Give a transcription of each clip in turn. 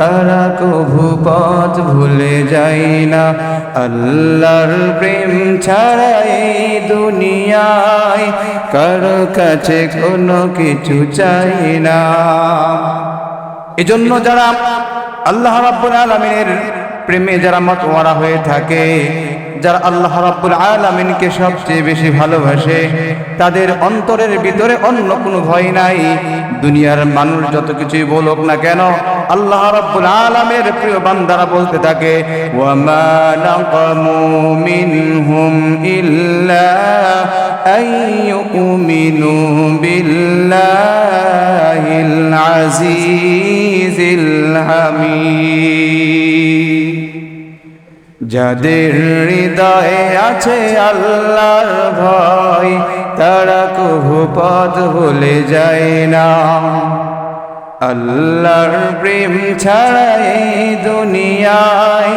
তারা কভু পথ ভুলে যাই না। আল্লাহর প্রেম ছাড়া এই দুনিয়ায় কারও কাছে কোনো কিছু চাই না। এজন্য যারা আল্লাহ রাব্বুল আলামিনের প্রেমে যারা মতওয়ারা হয়ে থাকে যারা আল্লাহ রাব্বুল আলামিনকে সবচেয়ে বেশি ভালোবাসে, তাদের অন্তরের ভিতরে অন্য কোনো ভয় নাই। দুনিয়ার মানুষ যত কিছুই বলুক না কেন, আল্লাহ রাব্বুল আলামের প্রিয় বান্দারা বলতে থাকে, ওয়ামা নাকামু মিনহুম ইল্লা আইয়ুমিনু বিল্লাহিল আজিজিল হামিদ। যাদের হৃদয়ে আছে আল্লাহর ভয়, তারা কভু পথ ভুলে যায় না। আল্লাহর প্রেম ছাড়া এই দুনিয়ায়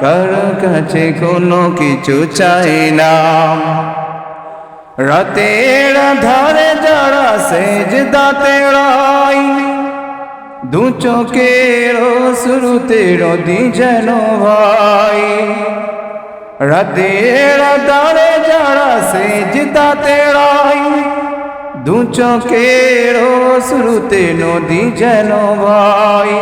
কার কাছে কোনো কিছু চাই না। রাতের ধারে যারা সেজ দাতে রয় দু চোখের শুরুতে রদি যেন ভাই রাতের দারে যারা সে জিতাতে রাই দু চোখের শুরুতে নদী যেন ভাই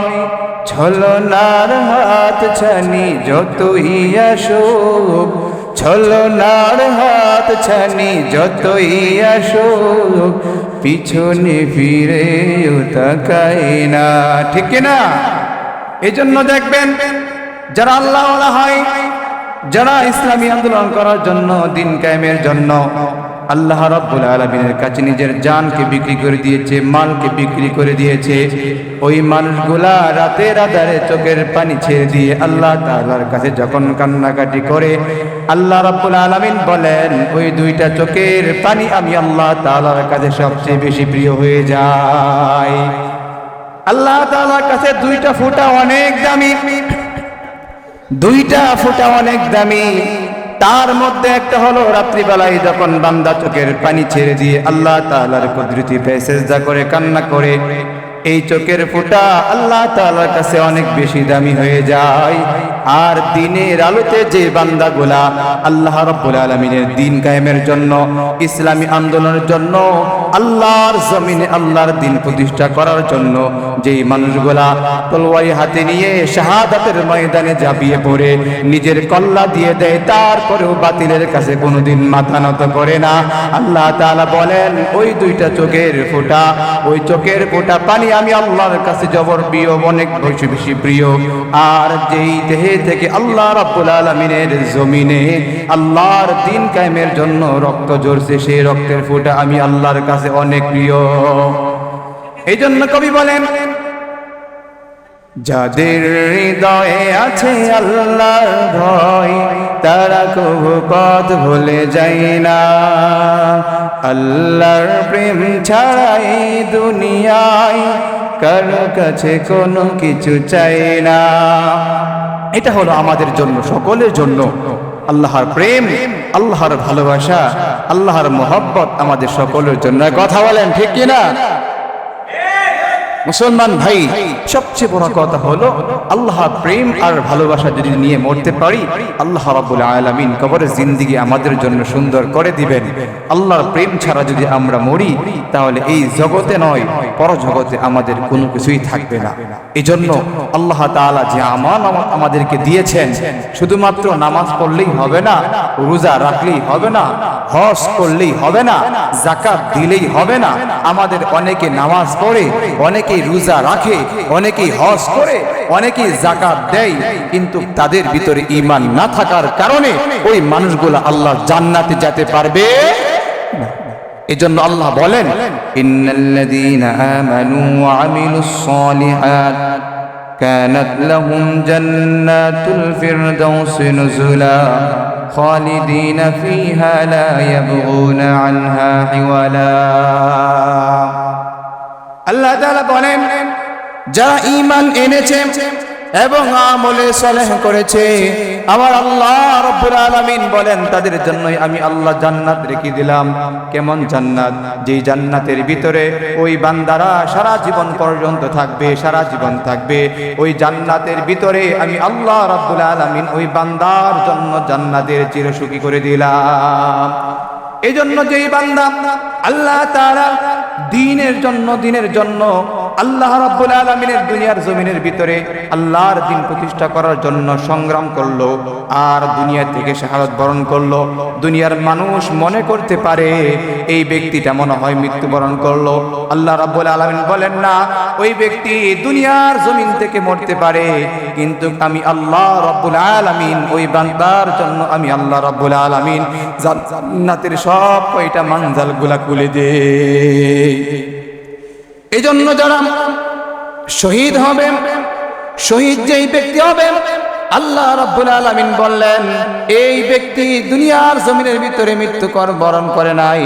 ছলনার হাত ছানি যতই আসুক ছলনার হাত ছানি যতই আসো পিছনে ফিরে তাকাই না। ঠিক না এজন্য জন্য দেখবেন, যারা আল্লাহ হয়, যারা ইসলামী আন্দোলন করার জন্য দিন কায়েমের জন্য আল্লাহ রব্বুল আলমিনের কাছে নিজের জানকে বিক্রি করে দিয়েছে, মালকে বিক্রি করে দিয়েছে। ওই মানুষগুলা রাতের আধারে চোখের পানি ছেড়ে দিয়ে আল্লাহ তাআলার কাছে যখন কান্নাকাটি করে, আল্লাহ রব্বুল আলমিন বলেন, ওই দুইটা চোখের পানি আমি আল্লাহ তাআলার কাছে সবচেয়ে বেশি প্রিয় হয়ে যায় আল্লাহ তাআলার কাছে দুইটা ফুটা অনেক দামি। দুইটা ফুটা অনেক দামি। তার মধ্যে একটা হলো রাত্রিবেলায় যখন বান্দা চোখের পানি ছেড়ে দিয়ে আল্লাহ তালার কুদরতি ফেসেজা করে কান্না করে, এই চোখের ফুটা আল্লাহ তালার কাছে অনেক বেশি দামি হয়ে যায়। আর দিনের আলোতে যে বান্দাগুলা আল্লাহ রাব্বুল আলামিনের দিন কায়েমের জন্য, ইসলামী আন্দোলনের জন্য, আল্লাহর জমিনে আল্লাহর দিন প্রতিষ্ঠা করার জন্য যেই মানুষগুলা তলোয়ারি হাতে নিয়ে শাহাদাতের ময়দানে ঝাঁপিয়ে পড়ে, নিজের কল্লা দিয়ে দেয়, তারপরেও বাতিলের কাছে কোনোদিন মাথা নত করে না। আল্লাহ তাআলা বলেন, ওই দুইটা চোখের ফোঁটা, ওই চোখের ফোঁটা পানি আমি আল্লাহর কাছে জবর প্রিয় অনেক বেশি বেশি প্রিয়। আর যেই দেহে থেকে আল্লাহ রাব্বুল আলমিনের জমিনে আল্লাহর দিন কায়েমের জন্য রক্ত ঝরছে, সেই রক্তের ফুটা আমি আল্লাহর কাছে অনেক প্রিয়। এই জন্য কবি বলেন যাদের হৃদয়ে আছে আল্লাহর ভয়, তারা কবু পথ ভুলে যায় না। আল্লাহর প্রেম ছাড়াই দুনিয়ায় কারও কাছে কোনো কিছু চাই না। এটা হলো আমাদের জন্য, সকলের জন্য। আল্লাহর প্রেম, আল্লাহর ভালোবাসা, আল্লাহর মোহব্বত আমাদের সকলের জন্য। কথা বলেন, ঠিক কিনা? মুসলমান ভাই সবচেয়ে বড় কথা হলো আল্লাহ প্রেম আর ভালোবাসা যদি নিয়ে মরতে পারি আল্লাহ রাব্বুল আলামিন কবরের জিন্দিগি আমাদের জন্য সুন্দর করে দিবেন। আল্লাহর প্রেম ছাড়া যদি আমরা মরি তাহলে এই জগতে নয় পরজগতে আমাদের কোনো কিছুই থাকবে না। এই জন্য আল্লাহ তাআলা যে আমান আমাদেরকে দিয়েছেন শুধুমাত্র নামাজ পড়লেই হবে না রোজা রাখলেই হবে না হজ করলেই হবে না জাকাত দিলেই হবে না আমাদের অনেকে নামাজ পড়ে অনেকেই রোজা রাখে, অনেকেই হজ করে, অনেকেই জাকাত দেয়, কিন্তু তাদের ভিতরে ইমান না থাকার কারণে ওই মানুষগুলো আল্লাহ জান্নাতে যেতে পারবে এজন্য আল্লাহ বলেন আল্লাহ তাআলা বলেন, যারা ঈমান এনেছে এবং আমলে সালেহ করেছে, আমার আল্লাহ রব্বুল আলামিন বলেন, তাদের জন্যই আমি আল্লাহ জান্নাত রেখে দিলাম। কেমন জান্নাত? যেই জান্নাতের ভিতরে ওই বান্দারা সারা জীবন পর্যন্ত থাকবে, সারা জীবন থাকবে। ওই জান্নাতের ভিতরে আমি আল্লাহ রব্বুল আলামিন ওই বান্দার জন্য জান্নাতের চিরসুখী করে দিলাম। এই জন্য যেই বান্দা আল্লাহ তাআলা দিনের জন্য দিনের জন্য আল্লাহ রাব্বুল আলামিনের দুনিয়ার জমিনের ভিতরে আল্লাহর দিন প্রতিষ্ঠা করার জন্য সংগ্রাম করল, আর দুনিয়া থেকে শাহাদত বরণ করল। দুনিয়ার মানুষ মনে করতে পারে এই ব্যক্তিটা মনে হয় মৃত্যুবরণ করল। আল্লাহ রাব্বুল আলামিন বলেন, না, ওই ব্যক্তি দুনিয়ার জমিন থেকে মরতে পারে, কিন্তু আমি আল্লাহ রাব্বুল আলামিন, ওই বান্দার জন্য আমি আল্লাহ রাব্বুল আলামিন জান্নাতের সব কয়টা মানজালগুলা খুলে দেই। এই জন্য যারা শহীদ হবেন শহীদ যেই ব্যক্তি হবে আল্লাহ রাব্বুল আলামিন বললেন, এই ব্যক্তি দুনিয়ার জমিনের ভিতরে মৃত্যুকর বরণ করে নাই।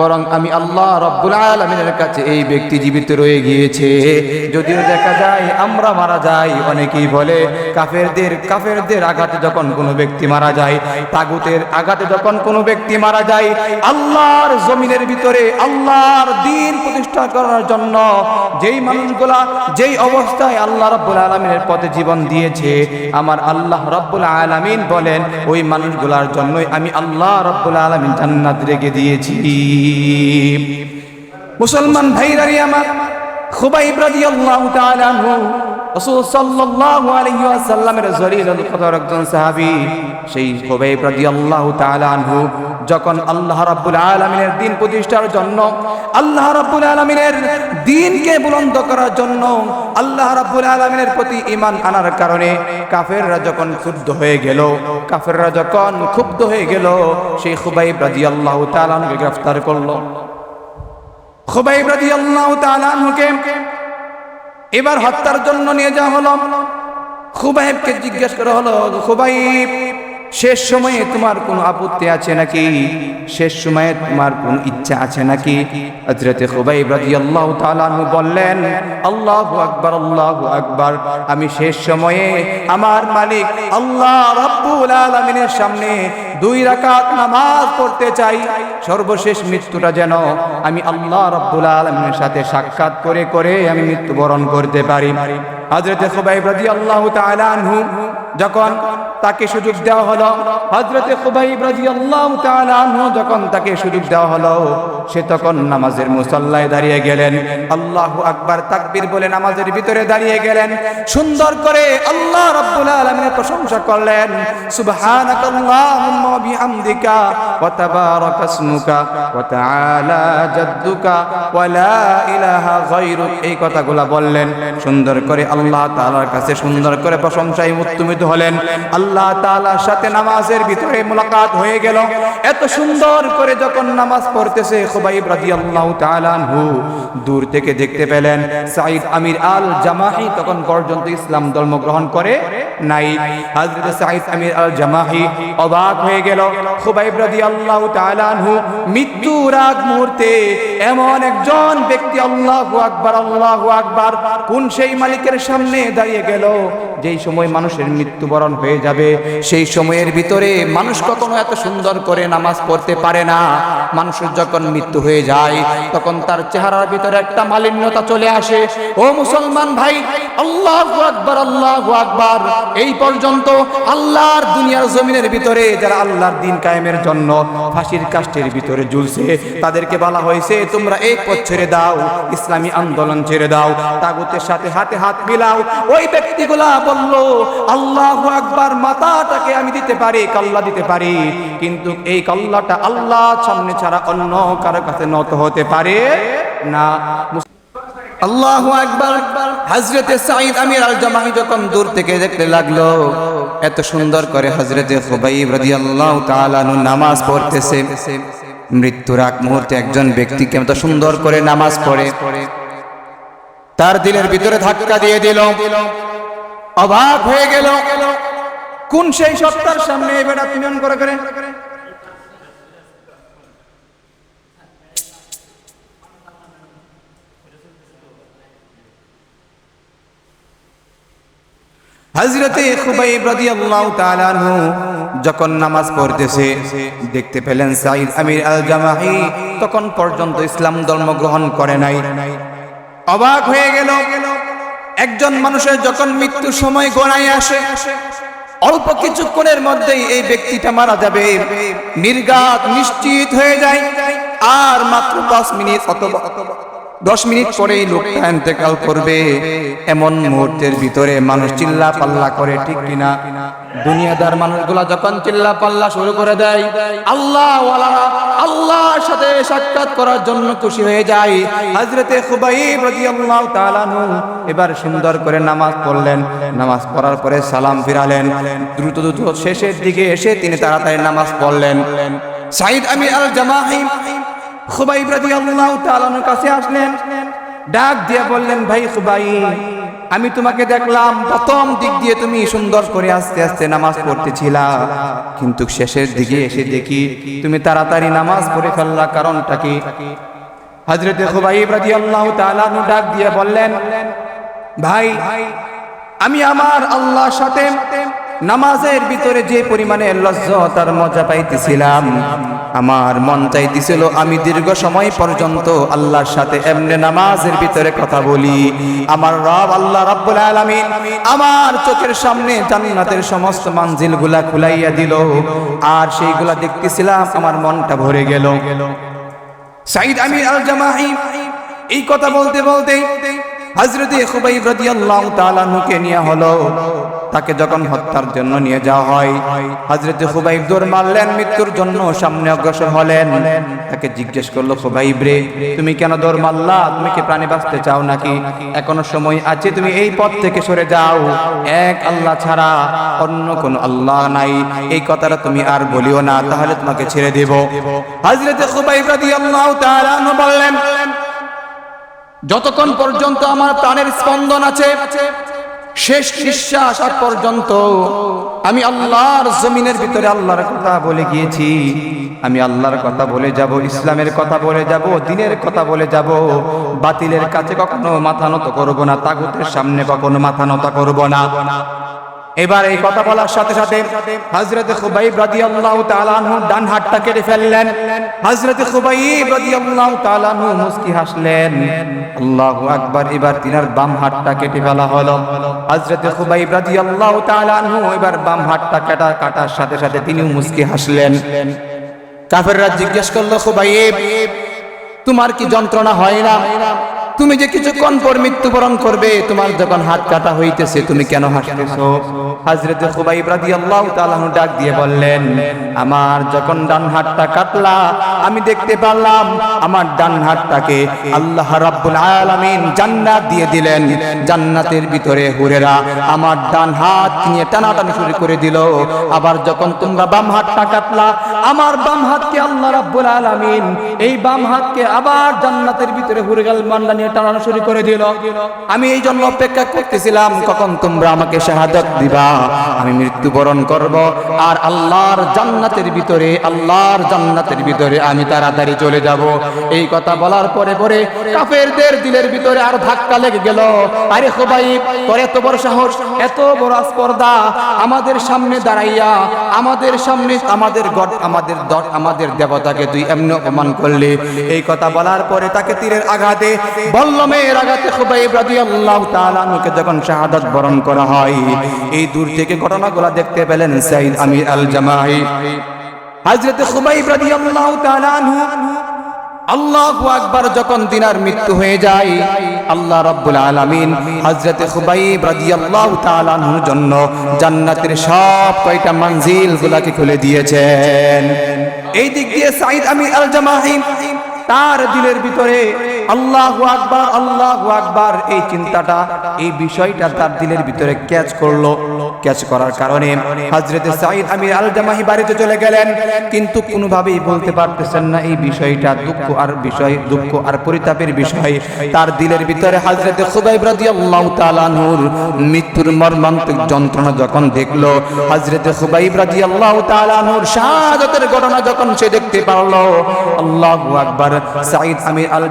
বরং আমি আল্লাহ রাব্বুল আলামিনের কাছে এই ব্যক্তি জীবিত রয়ে গিয়েছে। যদিও দেখা যায়, আমরা মারা যাই, অনেকেই বলে, কাফেরদের কাফেরদের আঘাতে যখন কোনো ব্যক্তি মারা যায়, তাগুতের আঘাতে যখন কোনো ব্যক্তি মারা যায়, আল্লাহর জমিনের ভিতরে আল্লাহর দিন প্রতিষ্ঠা করার জন্য যেই মানুষগুলা, যেই অবস্থায় আল্লাহ রাব্বুল আলামিনের পথে জীবন দিয়েছে, আমার আল্লাহ রব্বুল আলমিন বলেন, ওই মানুষগুলার জন্যই আমি আল্লাহ রব্বুল আলমিন জান্নাত রেখে দিয়েছি। মুসলমান ভাইরারি আমার, খুবাইব রাদিয়াল্লাহু তাআলা রাসূল সাল্লাল্লাহু আলাইহি ওয়াসাল্লামের জলিলুল কদর একজন সাহাবী, সেই খুবাইব রাদিয়াল্লাহু তাআলা আনহু, যখন আল্লাহ রাব্বুল আলামিনের দিন প্রতিষ্ঠার জন্য, আল্লাহ রাব্বুল আলামিনের দিনকে বুলন্দ করার জন্য আল্লাহ রাব্বুল আলামিনের প্রতি ঈমান আনার কারণে কাফেররা যখন ক্ষুব্ধ হয়ে গেল, কাফেররা যখন ক্ষুব্ধ হয়ে গেল, সেই খুবাইব রাদিয়াল্লাহু তাআলা আনহুকে গ্রেফতার করল। খুবাইব রাদিয়াল্লাহু তাআলা আনহুকে এবার হত্যার জন্য নিয়ে যাওয়া হলো। খুবাইবকে জিজ্ঞেস করা হলো খুবাইব শেষ সময়ে তোমার কোনো আপত্তি আছে নাকি? শেষ সময়ে তোমার কোন ইচ্ছা আছে নাকি? বললেন, আল্লাহু আকবার আল্লাহু আকবার। আমি শেষ সময়ে আমার মালিক আল্লাহ আলামিনের সামনে দুই রাকাত নামাজ পড়তে চাই। সর্বশেষ মৃত্যুটা যেন আমি আল্লাহ রাব্বুল আলামিনের সাথে সাক্ষাৎ করে করে আমি মৃত্যুবরণ করতে পারি। হযরতে খুবাইব রাদিয়াল্লাহু তাআলা আনহু যখন তাকে সুযোগ দেওয়া হলো, হযরতে খুবাইব যখন তাকে সুযোগ দেওয়া হলো, সে তখন নামাজের মুসাল্লায় দাঁড়িয়ে গেলেন। আল্লাহু আকবার তাকবীর বলে নামাজের ভিতরে দাঁড়িয়ে গেলেন। সুন্দর করে আল্লাহ রাব্বুল প্রশংসা করলেন। সুবহানাকাল্লাহুম্মা ওয়া বিহামদিকা ওয়া ওয়া তাআলা জাদ্দুকা ওয়া লা ইলাহা গায়রুক এই কথাগুলো বললেন। সুন্দর করে আল্লাহ তাআলার কাছে সুন্দর করে প্রশংসায় মুত্তমিত হলেন। আল্লাহ তালার সাথে নামাজের ভিতরে মোলাকাত হয়ে গেল। এত সুন্দর করে যখন নামাজ পড়তেছে খুবাইব রাজি আল্লাহ দূর থেকে দেখতে পেলেন সাইদ আমির আল জামাহি তখন পর্যন্ত ইসলাম ধর্ম গ্রহণ করে। নাই। হযরত সাইদ আমির আল জামাহি অবাক হয়ে গেল। খুবাইব রাদিয়াল্লাহু তাআলা আনহু মৃত্যুর আগ মুহূর্তে এমন একজন ব্যক্তি আল্লাহু আকবার আল্লাহু আকবার, কোন সেই মালিকের সামনে দাঁড়িয়ে গেল, যেই সময় মানুষের মৃত্যুবরণ হয়ে যাবে। সেই সময়ের ভিতরে মানুষ কখনো এত সুন্দর করে নামাজ পড়তে পারে না। মানুষের যখন মৃত্যু হয়ে যায়, তখন তার চেহারার ভিতরে একটা মালিন্যতা চলে আসে। ও মুসলমান ভাই, আল্লাহ আকবার আল্লাহ আকবার। এই পর্যন্ত আল্লাহর দুনিয়ার জমিনের ভিতরে যারা আল্লাহর দিন কায়েমের জন্য ফাঁসির কাষ্টের ভিতরে ঝুলছে, তাদেরকে বলা হয়েছে, তোমরা এই পথ ছেড়ে দাও, ইসলামী আন্দোলন ছেড়ে দাও, তাগুতের সাথে হাতে হাত মিলাও। ওই ব্যক্তিগুলা বলল, আল্লাহ আকবার, মাথাটাকে আমি দিতে পারি, কাল্লা দিতে পারি, কিন্তু এই কাল্লাটা আল্লাহ সামনে ছাড়া অন্য কারও কাছে নত হতে পারে না। আল্লাহ আকবার। হজরতে আমির আল জামাহি যখন দূর থেকে দেখতে লাগল, এত সুন্দর করে হজরতে রাদিয়াল্লাহু তাআলা আনহু নামাজ পড়তেছে। মৃত্যুর আগ মুহূর্তে একজন ব্যক্তিকে এত সুন্দর করে নামাজ পড়ে। তার দিলের ভিতরে ধাক্কা দিয়ে দিল। অভাব হয়ে গেল। কোন সেই সত্তার সামনে এবার বেটা তুমি অন করে করে হজরতে খুবাইব রাদিয়াল্লাহু তাআলা আনহু যখন নামাজ পড়তেছে, দেখতে পেলেন সাইদ আমির আল জামাহি তখন পর্যন্ত ইসলাম ধর্ম গ্রহণ করে নাই। অবাক হয়ে গেল, একজন মানুষের যখন মৃত্যু সময় গড়াই আসে, অল্প কিছুক্ষণের মধ্যেই এই ব্যক্তিটা মারা যাবে। নির্গাত নিশ্চিত হয়ে যায়, আর মাত্র পাঁচ মিনিট অথবা দশ মিনিট পরেই লোকটা ইন্তেকাল করবে। এমন মুহূর্তের ভিতরে মানুষ চিল্লা পাল্লা করে, ঠিক কিনা? দুনিয়াদার মানুষগুলা যখন চিল্লা পাল্লা শুরু করে দেয় আল্লাহ আল্লাহর সাথে সাক্ষাৎ করার জন্য খুশি হয়ে যায়। আনহু এবার সুন্দর করে নামাজ পড়লেন। নামাজ পড়ার পরে সালাম ফিরালেন। দ্রুত দ্রুত শেষের দিকে এসে তিনি তাড়াতাড়ি নামাজ পড়লেন। সাইদ আমি আল জামাহিম খুবাইব রাদিয়াল্লাহু তাআলার কাছে আসলেন। ডাক দিয়ে বললেন, ভাই খুবাই আমি তোমাকে দেখলাম, প্রথম দিক দিয়ে তুমি সুন্দর করে আস্তে আস্তে নামাজ পড়তেছিলা। কিন্তু শেষের দিকে এসে দেখি তুমি তাড়াতাড়ি নামাজ পড়ে ফেললা, কারণটা কি? হযরতে খুবাইব রাদিয়াল্লাহু তাআলা নু ডাক দিয়ে বললেন, ভাই, আমি আমার আল্লাহর সাথে নামাজের ভিতরে যে পরিমাণে লজ্জত আর মজা পাইতেছিলাম আমার মন চাইতেছিল আমি দীর্ঘ সময় পর্যন্ত আল্লাহর সাথে এমনি নামাজের ভিতরে কথা বলি। আমার রব আল্লাহ রাব্বুল আলামিন আমার চোখের সামনে জান্নাতের সমস্ত মানজিলগুলা খুলাইয়া দিল। আর সেইগুলা দেখতেছিলাম আমার মনটা ভরে গেল। সাইদ আমির আল জামাহি এই কথা বলতে বলতে হজরতে খুবাইব রাদিয়াল্লাহু তাআলা নুকে নিয়ে হলো। তাকে যখন হত্যার জন্য নিয়ে যাওয়া হয় হজরতে খুবাইব দৌড় মারলেন, মৃত্যুর জন্য সামনে অগ্রসর হলেন। তাকে জিজ্ঞেস করল, খুবাইব রে, তুমি কেন দৌড় মারলা? তুমি কি প্রাণী বাঁচতে চাও নাকি? এখনও সময় আছে, তুমি এই পথ থেকে সরে যাও। এক আল্লাহ ছাড়া অন্য কোন আল্লাহ নাই। এই কথাটা তুমি আর বলিও না, তাহলে তোমাকে ছেড়ে দেব। হজরতে খুবাইব রাদিয়াল্লাহু তাআলা বললেন যতক্ষণ পর্যন্ত আমার প্রাণের স্পন্দন আছে, শেষ নিঃশ্বাস আসার পর্যন্ত আমি আল্লাহর জমিনের ভিতরে আল্লাহর কথা বলে গিয়েছি। আমি আল্লাহর কথা বলে যাব, ইসলামের কথা বলে যাব, দিনের কথা বলে যাব। বাতিলের কাছে কখনো মাথা নত করব না, তাগুতের সামনে কখনো মাথা নত করব না। এবার এই কথা বলার সাথে সাথে হযরতে খুবাইব রাদিয়াল্লাহু তাআলা আনহু ডান হাতটা কেটে ফেললেন। হযরতে খুবাইব রাদিয়াল্লাহু তাআলা আনহু মুস্কি হাসলেন। আল্লাহু আকবার, এবার তিনার বাম হাতটা কেটে ফেলা হলো। হযরতে খুবাইব রাদিয়াল্লাহু তাআলা আনহু এবার বাম হাতটা কাটা কাটার সাথে সাথে তিনিও মুস্কি হাসলেন। কাফেররা জিজ্ঞেস করল, খুবাইব, তোমার কি যন্ত্রণা হয় না? তুমি যে কিছুক্ষণ পর মৃত্যুবরণ করবে, তোমার যখন হাত কাটা হইতেছে, তুমি কেন হাসতেছো? হাজরতে খুবাইব রাদিয়াল্লাহু তাআলা ডাক দিয়ে বললেন, আমার যখন ডান হাতটা কাটলা, আমি দেখতে পারলাম আমার ডান হাতটাকে আল্লাহ রাব্বুল আলামিন জান্নাত দিয়ে দিলেন। জান্নাতের ভিতরে হুরেরা আমার ডান হাত নিয়ে টানাটানি শুরু করে দিল। আবার যখন তোমরা বাম হাতটা কাটলা, আমার বাম হাতকে আল্লাহ রাব্বুল আলামিন, এই বাম হাতকে আবার জান্নাতের ভিতরে হুরেগাল মান্ডা নিয়ে টানানো শুরু করে দিল। আমি এই জন্য অপেক্ষা করতেছিলাম, কখন তোমরা আমাকে শাহাদাত দিবা? আমি মৃত্যুবরণ করব আর আল্লাহর জান্নাতের ভিতরে, আল্লাহর জান্নাতের ভিতরে আমি তাড়াতাড়ি চলে যাব। এই কথা বলার পরে পরে কাফেরদের দিলের ভিতরে আর ধাক্কা লেগে গেল। আরে খোবাইব, তোর এত বড় সাহস, এত বড় স্পর্ধা আমাদের সামনে দাঁড়াইয়া, আমাদের সামনে আমাদের গড, আমাদের দট আমাদের দেবতাকে তুই এমনি অপমান করলি। এই কথা বলার পরে তাকে তীরের আঘাতে বল্লমের আঘাতে খুবাইব রাদিয়াল্লাহু তাআলা আনহুকে যখন শাহাদাত বরণ করা হয়, এই দূর থেকে ঘটনাগুলো দেখতে পেলেন সাইদ আমির আল জামাহি হযরত খুবাইব রাদিয়াল্লাহু তাআলা আল্লাহু আকবার যখন দিনার মৃত্যু হয়ে যায়, আল্লাহ রাব্বুল আলামিন হযরতে খুবাইব রাদিয়াল্লাহু তাআলা আনহুর জন্য জান্নাতের সব কয়টা মঞ্জিল গুলাকে খুলে দিয়েছেন। এই দিক দিয়ে সাইদ আমি আল জামাহি তার দিলের ভিতরে আল্লাহ আকবার আল্লাহ আকবার, এই চিন্তাটা, এই বিষয়টা তার দিলের ভিতরে ক্যাচ করল। ক্যাচ করার কারণে হজরতে সাইদ আমির আল জামাহি বাড়িতে চলে গেলেন, কিন্তু কোনোভাবেই বলতে পারতেছেন না এই বিষয়টা, দুঃখ আর বিষয়, দুঃখ আর পরিতাপের বিষয়। তার দিলের ভিতরে হজরতে খুবাইব রাদিয়াল্লাহু তাআলা নূর, মৃত্যুর মর্মান্তিক যন্ত্রণা যখন দেখল হজরতে খুবাইব রাদিয়াল্লাহু তাআলা নূর শাহাদাতের ঘটনা যখন সে দেখতে পারল, আল্লাহু আকবার সাইদ আমির আল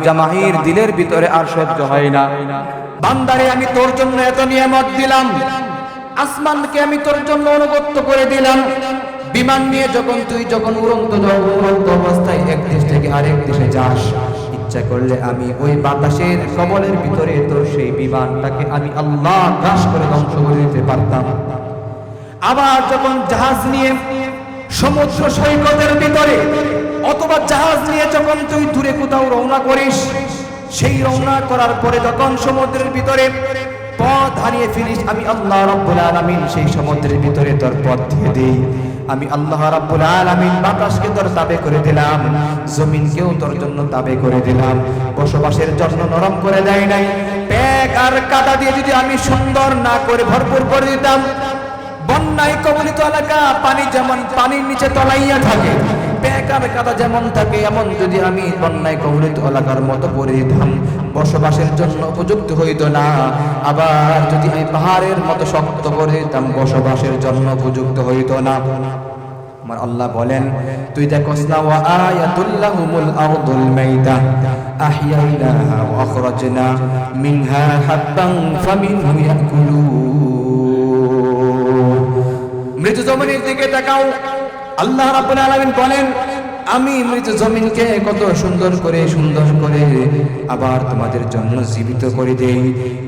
জামাহির দিলের ভিতরে আর সহ্য হয় না। বান্দারে, আমি তোর জন্য এত নিয়ামত দিলাম। আসমানকে আমি তোর জন্য অনুগত্য করে দিলাম। বিমান নিয়ে যখন তুই যখন উড়ন্ত উড়ন্ত অবস্থায় এক দেশ থেকে আরেক দেশে যাস। ইচ্ছা করলে আমি ওই বাতাসের কবলের ভিতরে তোর সেই বিমানটাকে আমি আল্লাহ গ্রাস করে ধ্বংস করে দিতে পারতাম। আবার যখন জাহাজ নিয়ে সমুদ্র সৈকতের ভিতরে, অথবা জাহাজ নিয়ে যখন তুই দূরে কোথাও রওনা করিস, সেই রওনা করার পরে যখন সমুদ্রের ভিতরে পথ হারিয়ে ফিরিস আমি আল্লাহ রাব্বুল আলামিন সেই সমুদ্রের ভিতরে তোর পথ দিয়ে দেই। আমি আল্লাহ রাব্বুল আলামিন বাতাসকে তোর তাবে করে দিলাম, জমিনকেও তোর জন্য তাবে করে দিলাম। বসবাসের জন্য নরম করে দেয় নাই। প্যাক আর কাদা দিয়ে যদি আমি সুন্দর না করে ভরপুর করে দিতাম বন্যায় কবলিত এলাকা, পানি যেমন পানির নিচে তলাইয়া থাকে বেকার কাদা যেমন থাকে, এমন যদি আমি বন্যায় কবলিত এলাকার মতো দিতাম বসবাসের জন্য উপযুক্ত হইতো না। আবার যদি আমি পাহাড়ের মতো শক্ত করে বসবাসের জন্য উপযুক্ত হইতো না। আমার আল্লাহ বলেন, তুই দেখোস না, ওয়া আয়াতুল্লাহুমুল আরদুল মাইদা আহইয়াইনাহা ওয়া আখরাজনা মিনহা হাব্বান ফামিনহু ইয়াকুলুন মৃত জমিনের দিকে তাকাও। আল্লাহ রাব্বুল আলামিন বলেন, আমি মৃত জমিনকে কত সুন্দর করে সুন্দর করে আবার তোমাদের জন্য জীবিত করে দেই।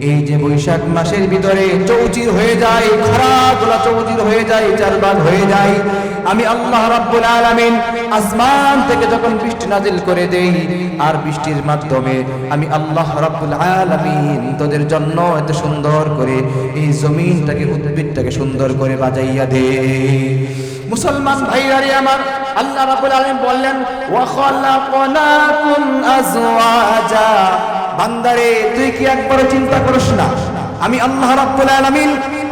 এই যে বৈশাখ মাসের ভিতরে চৌচির হয়ে যায় খারাপ চৌচির হয়ে যায় চারবার হয়ে যায়। আমি আল্লাহ রাব্বুল আলামিন আসমান থেকে যখন বৃষ্টি নাজিল করে দেই, আর বৃষ্টির মাধ্যমে আমি আল্লাহ রাব্বুল আলামিন তোদের জন্য এত সুন্দর করে এই জমিনটাকে, উদ্ভিদটাকে সুন্দর করে বাজাইয়া দে। মুসলমান ভাইরারে আমার, আল্লাহ রাব্বুল আলামিন বললেন, ওয়া খালাকনাকুম আজওয়াজা। বান্দারে, তুই কি একবারও চিন্তা করিস না, আমি আল্লাহ রাব্বুল আলামিন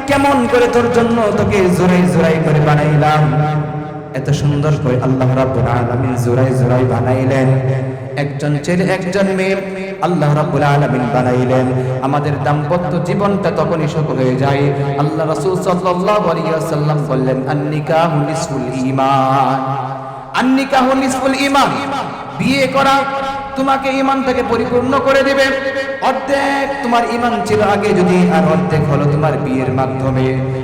কেমন করে তোর জন্য তোকে জোরাই জোরাই করে বানাইলাম। এত সুন্দর করে আল্লাহ রাব্বুল আলামিন জোরাই জোরাই বানাইলেন। একজন ছেলে, একজন মেয়ে আল্লাহ রাব্বুল আলামিন বানাইলেন। আমাদের দাম্পত্য জীবনটা তখনই সফল হয়ে যায়। আল্লাহ রাসূল সাল্লাল্লাহু আলাইহি ওয়াসাল্লাম বললেন, আন-নিকাহু নিসফুল ঈমান। আন-নিকাহু নিসফুল ঈমান। বিয়ে করা তোমাকে ইমানটাকে পরিপূর্ণ করে দিবে। অর্ধেক তোমার ইমান ছিল আগে, যদি আর অর্ধেক হলো তোমার বিয়ের মাধ্যমে।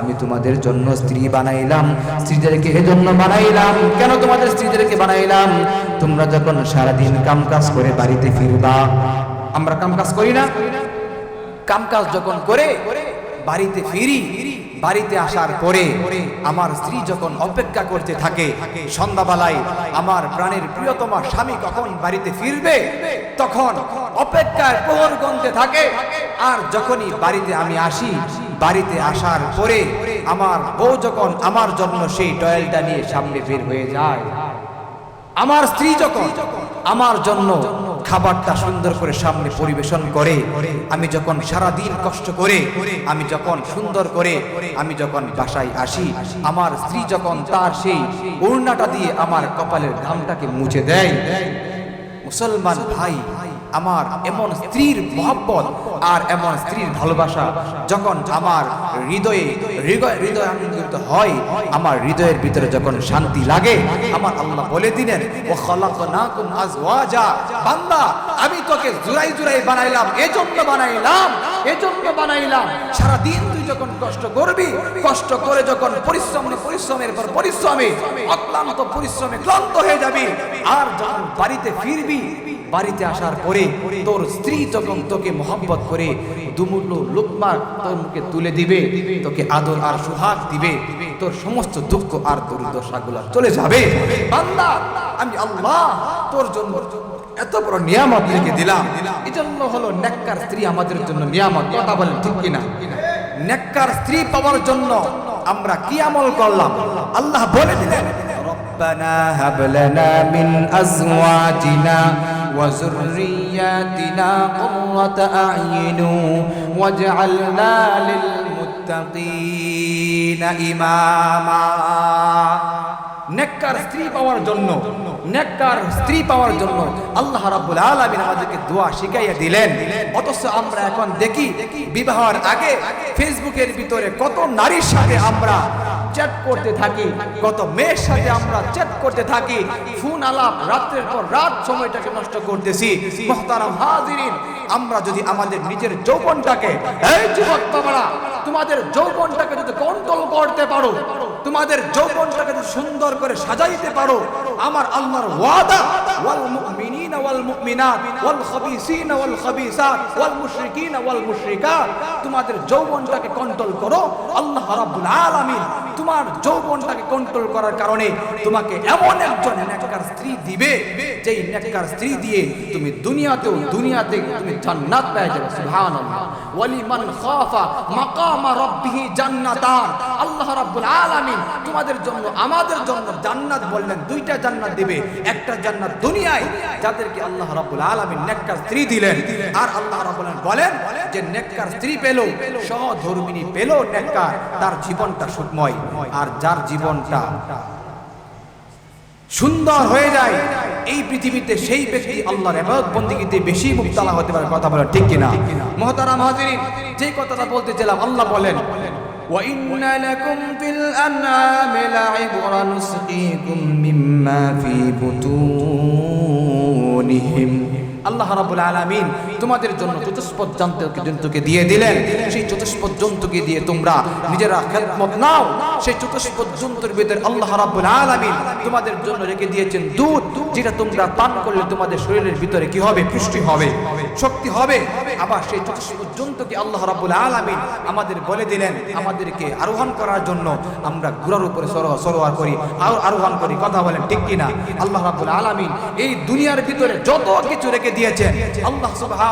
আমি তোমাদের জন্য স্ত্রী বানাইলাম। স্ত্রীদেরকে এজন্য বানাইলাম। কেন তোমাদের স্ত্রীদেরকে বানাইলাম? তোমরা যখন সারাদিন কাম কাজ করে বাড়িতে ফিরবা, আমরা কাম কাজ করি না? কাম কাজ যখন করে বাড়িতে ফিরি বাড়িতে আসার পরে আমার স্ত্রী যখন অপেক্ষা করতে থাকে, সন্ধ্যাবেলায় আমার প্রাণের প্রিয়তমা স্বামী কখন বাড়িতে ফিরবে, তখন অপেক্ষায় প্রহর গন্তে থাকে। আর যখনই বাড়িতে আমি আসি, বাড়িতে আসার পরে আমার বউ যখন আমার জন্য সেই টয়েলটা নিয়ে সামনে বের হয়ে যায়, আমার স্ত্রী যখন আমার জন্য খাবারটা সুন্দর করে সামনে পরিবেশন করে, আমি যখন সারা দিন কষ্ট করে, আমি যখন সুন্দর করে, আমি যখন বাসায় আসি, আমার স্ত্রী যখন তার সেই ওড়নাটা দিয়ে আমার কপালের ঘামটাকে মুছে দেয়, মুসলমান ভাই আমার এমন স্ত্রীর মহব্বত আর এমন স্ত্রীর ভালোবাসা যখন আমার হৃদয়ে হৃদয় হৃদয় আনন্দিত হয়, আমার হৃদয়ের ভিতরে যখন শান্তি লাগে, আমার আল্লাহ বলে দিলেন ও খলাকনাকুম আজওয়াজা। বান্দা, আমি তোকে জুরাই জুরাই বানাইলাম, এজন্য বানাইলাম এজন্য বানাইলাম। সারা দিন তুই যখন কষ্ট করবি, কষ্ট করে যখন পরিশ্রম পরিশ্রমের পর পরিশ্রমে অক্লান্ত পরিশ্রমে ক্লান্ত হয়ে যাবি, আর যখন বাড়িতে ফিরবি বাড়িতে আসার পরে তোর স্ত্রী যখন তোকে মহব্বত করে দুমুল্য লোকমা তোর মুখে তুলে দিবে, তোকে আদর আর সুহাগ দিবে, তোর সমস্ত দুঃখ আর তোর দশাগুলো চলে যাবে। বান্দা, আমি আল্লাহ তোর জন্য এত বড় নিয়ামত লিখে দিলাম। এজন্য হলো নেককার স্ত্রী আমাদের জন্য নিয়ামত, কথা বলেন ঠিক কিনা? নেককার স্ত্রী পাওয়ার জন্য আমরা কি আমল করলাম? আল্লাহ বলে দিলেন, রব্বানা হাবলানা মিন আজওয়াজিনা وذرياتنا قرة أعين واجعلنا للمتقين إماما নেককার স্ত্রী পাওয়ার জন্য নেককার স্ত্রী পাওয়ার জন্য আল্লাহ রাব্বুল আলামিন আমাদেরকে দোয়া শিখাইয়া দিলেন অথচ আমরা এখন দেখি বিবাহের আগে ফেসবুকের ভিতরে কত নারীর সাথে আমরা চ্যাট করতে থাকি। কত মেয়ের সাথে আমরা চ্যাট করতে থাকি। ফোন আলাপ রাতের পর রাত সময়টাকে নষ্ট করতেছি। মহতারাম হাজিরিন আমরা যদি আমাদের নিজের যৌবনটাকে, এই যুবক বাবারা, তোমাদের যৌবনটাকে যদি কন্ট্রোল করতে পারো, তোমাদের যৌবনটাকে যদি সুন্দর করে সাজাইতে পারো, আমার আল্লাহর ওয়াদা, ওয়াল মুমিনিনা ওয়াল মুমিনাত, ওয়াল খাবিসিনা ওয়াল খাবিসাত, ওয়াল মুশরিকিনা ওয়াল মুশরিকাত, তোমাদের যৌবনটাকে কন্ট্রোল করো, আল্লাহ রাব্বুল আলামিন তোমার যৌবনটাকে কন্ট্রোল করার কারণে তোমাকে এমন একজন নেককার স্ত্রী দিবে, যেই নেককার স্ত্রী দিয়ে তুমি দুনিয়াতেও দুনিয়াতে তুমি জান্নাত পেয়ে যাবে, সুবহানাল্লাহ। ওয়ালিমান খাফা মাকামা রাব্বিহি জান্নাতান। আল্লাহ রাব্বুল আলামিন তোমাদের জন্য, আমাদের জন্য জান্নাত বললেন, দুইটা জান্নাত দিবে। একটা জান্নাত দুনিয়ায়, যাদেরকে আল্লাহ রাব্বুল আলামিন নেককার স্ত্রী দিলেন। আর আল্লাহ রাব্বুল বলেন যে, নেককার স্ত্রী পেল, সহধর্মিনী পেল নেককার, তার জীবনটা সুখময়। আর যার জীবনটা সুন্দর হয়ে যায় এই পৃথিবীতে সেই ব্যক্তি আল্লাহর ইবাদত বন্দিগিতে বেশি মুক্তালা হতে পারে কথা বলেন ঠিক কিনা মহতারাম হাজিরিন যে কথাটা বলতেছিলাম আল্লাহ বলেন وإن لكم في الأنعام لعبرا نسقيكم مما في بطونهم আল্লাহ রাব্বুল আলামিন তোমাদের জন্য চতুষ্পদ জন্তু জন্তুকে দিয়ে দিলেন। সেই চতুষ্পদ জন্তুকে দিয়ে তোমরা নিজেরা খেদমত নাও। সেই চতুষ্পদ জন্তুর ভিতরে আল্লাহ রাব্বুল আলামিন তোমাদের জন্য রেখে দিয়েছেন দুধ, যেটা তোমরা পান করলে তোমাদের শরীরের ভিতরে কি হবে? পুষ্টি হবে, শক্তি হবে। আবার সেই চতুষ্পদ জন্তুকে আল্লাহ রাব্বুল আলামিন আমাদের বলে দিলেন, আমাদেরকে আরোহণ করার জন্য আমরা ঘোড়ার উপরে সরো- সরোয়ার করি। আর আরোহণ করি, কথা বলেন ঠিক কিনা? আল্লাহ রাব্বুল আলামিন এই দুনিয়ার ভিতরে যত কিছু রেখে দিয়েছেন, আল্লাহ সুবহানাহু ওয়া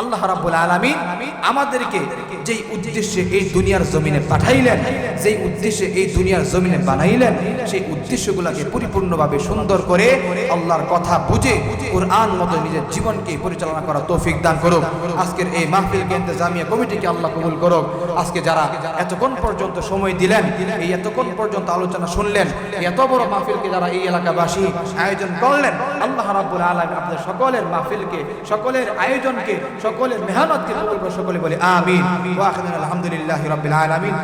আল্লাহ রাব্বুল আলামিন আমাদেরকে যেই উদ্দেশ্যে এই দুনিয়ার জমিনে পাঠাইলেন, যেই উদ্দেশ্যে এই দুনিয়ার জমিনে বানাইলেন, সেই উদ্দেশ্যগুলোকে পরিপূর্ণভাবে সুন্দর করে আল্লাহর কথা বুঝে কোরআন মতো নিজের জীবনকে পরিচালনা করা তৌফিক দান করুক। আজকের এই মাহফিল কেন্দ্র জামিয়া কমিটিকে আল্লাহ কবুল করুক। আজকে যারা এতক্ষণ পর্যন্ত সময় দিলেন, এই এতক্ষণ পর্যন্ত আলোচনা শুনলেন এত বড় মাহফিলকে যারা এই এলাকাবাসী আয়োজন করলেন, আল্লাহ রাব্বুল আলামিন আপনাদের সকলের মাহফিলকে, সকলের আয়োজনকে সকলের মেহনতকে কবুল করে সকলে বলে আমিন। ওয়া আখিরুল আলহামদুলিল্লাহি রাব্বিল আলামিন।